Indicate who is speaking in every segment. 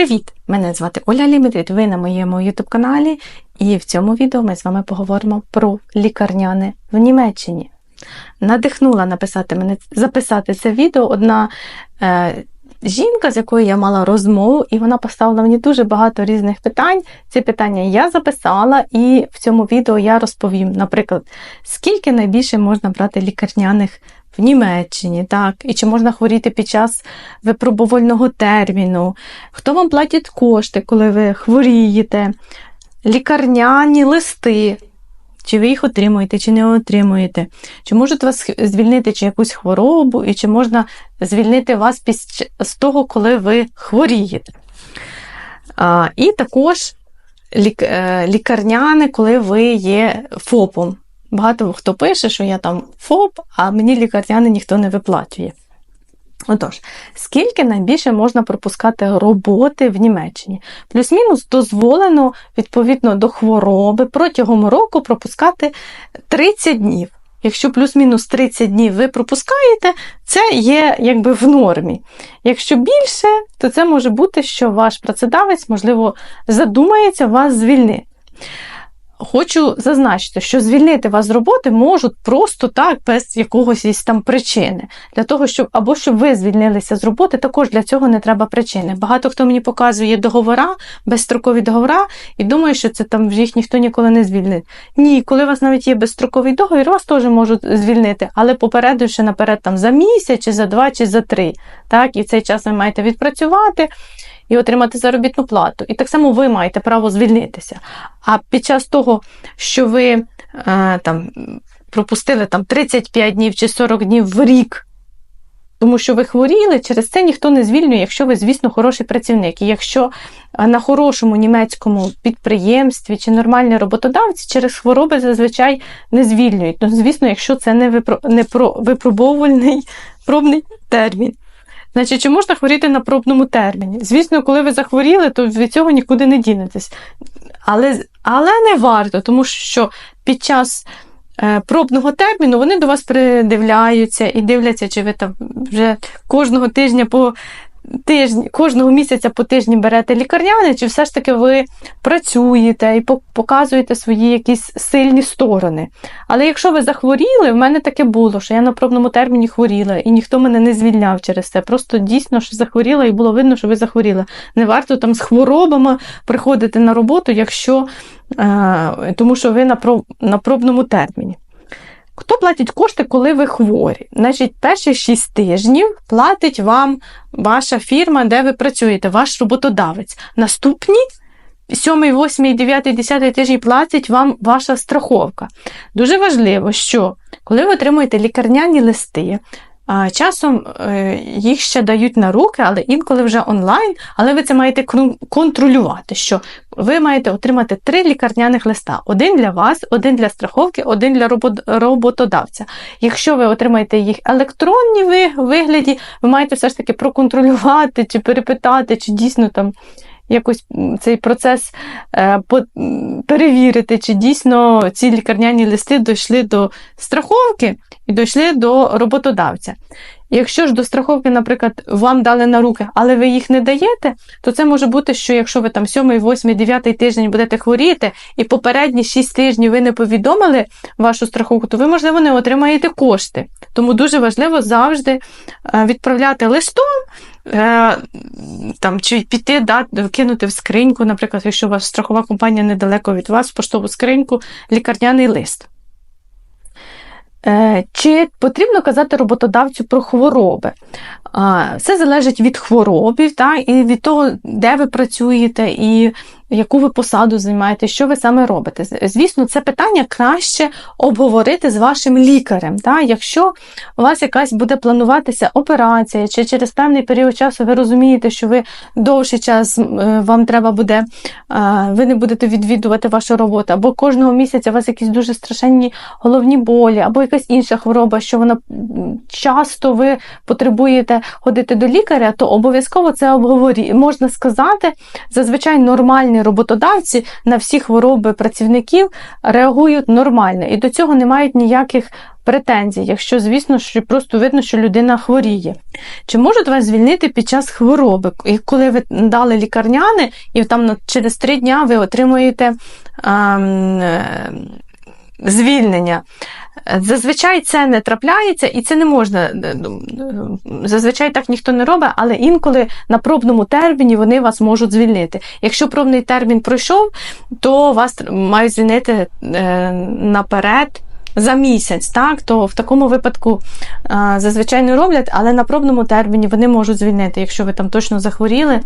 Speaker 1: Привіт! Мене звати Оля Лімітрід, ви на моєму YouTube каналі, і в цьому відео ми з вами поговоримо про лікарняне в Німеччині. Надихнула написати мене записати це відео одна е, жінка, з якою я мала розмову, і вона поставила мені дуже багато різних питань. Ці питання я записала, і в цьому відео я розповім, наприклад, скільки найбільше можна брати лікарняних в Німеччині, так, і чи можна хворіти під час випробувального терміну, хто вам платить кошти, коли ви хворієте, лікарняні листи. Чи ви їх отримуєте, чи не отримуєте? Чи можуть вас звільнити чи якусь хворобу, і чи можна звільнити вас з того, коли ви хворієте? А, І також е, лікарняне, коли ви є ФОПом. Багато хто пише, що я там ФОП, а мені лікарняне ніхто не виплачує. Отож, скільки найбільше можна пропускати роботи в Німеччині? Плюс-мінус дозволено, відповідно до хвороби, протягом року пропускати 30 днів. Якщо плюс-мінус 30 днів ви пропускаєте, це є якби в нормі. Якщо більше, то це може бути, що ваш працедавець, можливо, задумається вас звільнити. Хочу зазначити, що звільнити вас з роботи можуть просто так, без якогось там причини. Для того, щоб або щоб ви звільнилися з роботи, також для цього не треба причини. Багато хто мені показує договора, безстрокові договора, і думає, що це там їх ніхто ніколи не звільнить. Ні, коли у вас навіть є безстроковий договір, вас теж можуть звільнити, але попередивши наперед там за місяць, чи за два, чи за три. Так, І цей час ви маєте відпрацювати і отримати заробітну плату. І так само ви маєте право звільнитися. А під час того, що ви е, там пропустили там 35 днів чи 40 днів в рік, тому що ви хворіли, через це ніхто не звільнює, якщо ви, звісно, хороший працівник. І якщо на хорошому німецькому підприємстві чи нормальні роботодавці через хвороби зазвичай не звільнюють. Ну, звісно, якщо це не, випро... не про випробовувальний пробний термін. Значить, чи можна хворіти на пробному терміні? Звісно, коли ви захворіли, то від цього нікуди не дінетесь. Але але не варто, тому що під час е, пробного терміну вони до вас придивляються і дивляться, чи ви там вже кожного тижня по тижні, кожного місяця по тижні берете лікарняне, чи все ж таки ви працюєте і показуєте свої якісь сильні сторони. Але якщо ви захворіли, в мене таке було, що я на пробному терміні хворіла, і ніхто мене не звільняв через це. Просто дійсно що захворіла, і було видно, що ви захворіли. Не варто там з хворобами приходити на роботу, якщо е, тому що ви на пробному терміні. Хто платить кошти, коли ви хворі? Значить, перші 6 тижнів платить вам ваша фірма, де ви працюєте, ваш роботодавець. Наступні 7, 8, 9, 10 тижні платить вам ваша страховка. Дуже важливо, що коли ви отримуєте лікарняні листи, Часом е, їх ще дають на руки, але інколи вже онлайн, але ви це маєте контролювати, що ви маєте отримати три лікарняних листа: один для вас, один для страховки, один для роботодавця. Якщо ви отримаєте їх електронні вигляді, ви маєте все ж таки проконтролювати чи перепитати, чи дійсно там якось цей процес е, перевірити, чи дійсно ці лікарняні листи дійшли до страховки і дійшли до роботодавця. Якщо ж до страховки, наприклад, вам дали на руки, але ви їх не даєте, то це може бути, що якщо ви там 7, 8, 9 тиждень будете хворіти, і попередні 6 тижнів ви не повідомили вашу страховку, то ви, можливо, не отримаєте кошти. Тому дуже важливо завжди е, відправляти листом Е, там, Чи піти, да, кинути в скриньку, наприклад, якщо у вас страхова компанія недалеко від вас, в поштову скриньку, лікарняний лист. Е, чи потрібно казати роботодавцю про хвороби? Все залежить від хворобів та, і від того, де ви працюєте, і яку ви посаду займаєте, що ви саме робите. Звісно, це питання краще обговорити з вашим лікарем. Та? Якщо у вас якась буде плануватися операція, чи через певний період часу ви розумієте, що ви довший час е, вам треба буде, ви не будете відвідувати вашу роботу, або кожного місяця у вас якісь дуже страшенні головні болі, або якась інша хвороба, що вона часто ви потребуєте ходити до лікаря, то обов'язково це обговорі. Можна сказати, зазвичай нормальний роботодавці на всі хвороби працівників реагують нормально і до цього не мають ніяких претензій, якщо, звісно, що просто видно, що людина хворіє. Чи можуть вас звільнити під час хвороби? Коли ви дали лікарняне, і там через три дня ви отримуєте ем, звільнення. Зазвичай це не трапляється, і це не можна. е, Зазвичай так ніхто не робить, але інколи на пробному терміні вони вас можуть звільнити. Якщо пробний термін пройшов, то вас мають звільнити е, наперед. За місяць, так, то в такому випадку зазвичай не роблять, але на пробному терміні вони можуть звільнити. Якщо ви там точно захворіли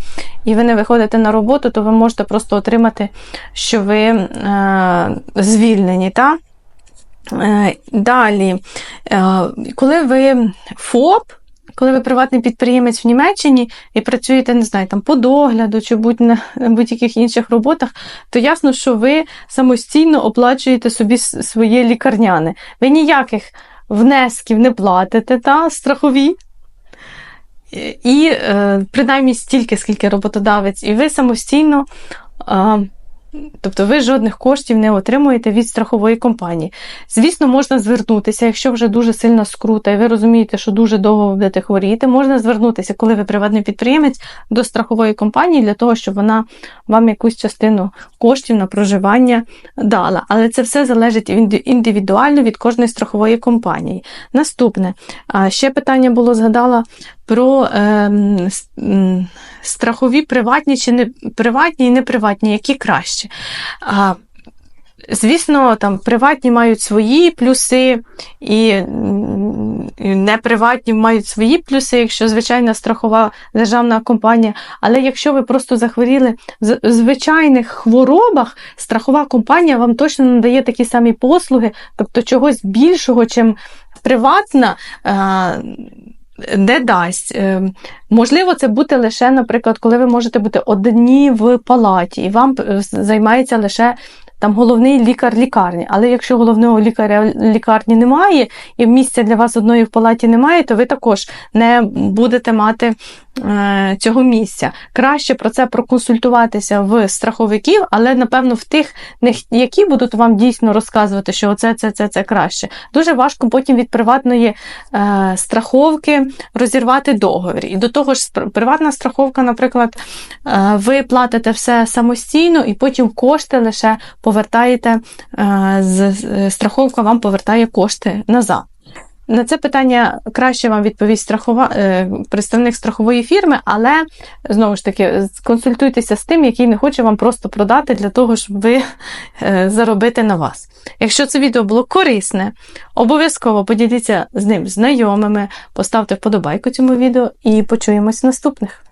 Speaker 1: і ви не виходите на роботу, то ви можете просто отримати, що ви е, звільнені. Так? Е, Далі, е, коли ви ФОП, коли ви приватний підприємець в Німеччині і працюєте, не знаю, там по догляду чи будь на будь-яких інших роботах, то ясно, що ви самостійно оплачуєте собі своє лікарняне. Ви ніяких внесків не платите, та, страхові. І е, принаймні стільки, скільки роботодавець, і ви самостійно. Тобто ви жодних коштів не отримуєте від страхової компанії. Звісно, можна звернутися, якщо вже дуже сильна скрута, і ви розумієте, що дуже довго будете хворіти, можна звернутися, коли ви приватний підприємець, до страхової компанії для того, щоб вона вам якусь частину коштів на проживання дала. Але це все залежить індивідуально від кожної страхової компанії. Наступне, ще питання було згадала про ем, страхові приватні чи не приватні і неприватні, які краще. А, Звісно, там приватні мають свої плюси, і, і неприватні мають свої плюси, якщо звичайна страхова державна компанія. Але якщо ви просто захворіли в звичайних хворобах, страхова компанія вам точно надає такі самі послуги, тобто чогось більшого, чим приватна. Не дасть. Е, Можливо, це бути лише, наприклад, коли ви можете бути одні в палаті, і вам е, займається лише там головний лікар лікарні. Але якщо головного лікаря лікарні немає, і місця для вас одної в палаті немає, то ви також не будете мати цього місця. Краще про це проконсультуватися в страховиків, але напевно в тих, які будуть вам дійсно розказувати, що оце, це, це, це краще. Дуже важко потім від приватної е, страховки розірвати договір. І до того ж, приватна страховка, наприклад, е, ви платите все самостійно, і потім кошти лише повертаєте, е, з- страховка вам повертає кошти назад. На це питання краще вам відповість страхова, е, представник страхової фірми, але знову ж таки консультуйтеся з тим, який не хоче вам просто продати для того, щоб ви е, заробити на вас. Якщо це відео було корисне, обов'язково поділіться з ним знайомими, поставте вподобайку цьому відео і почуємось в наступних.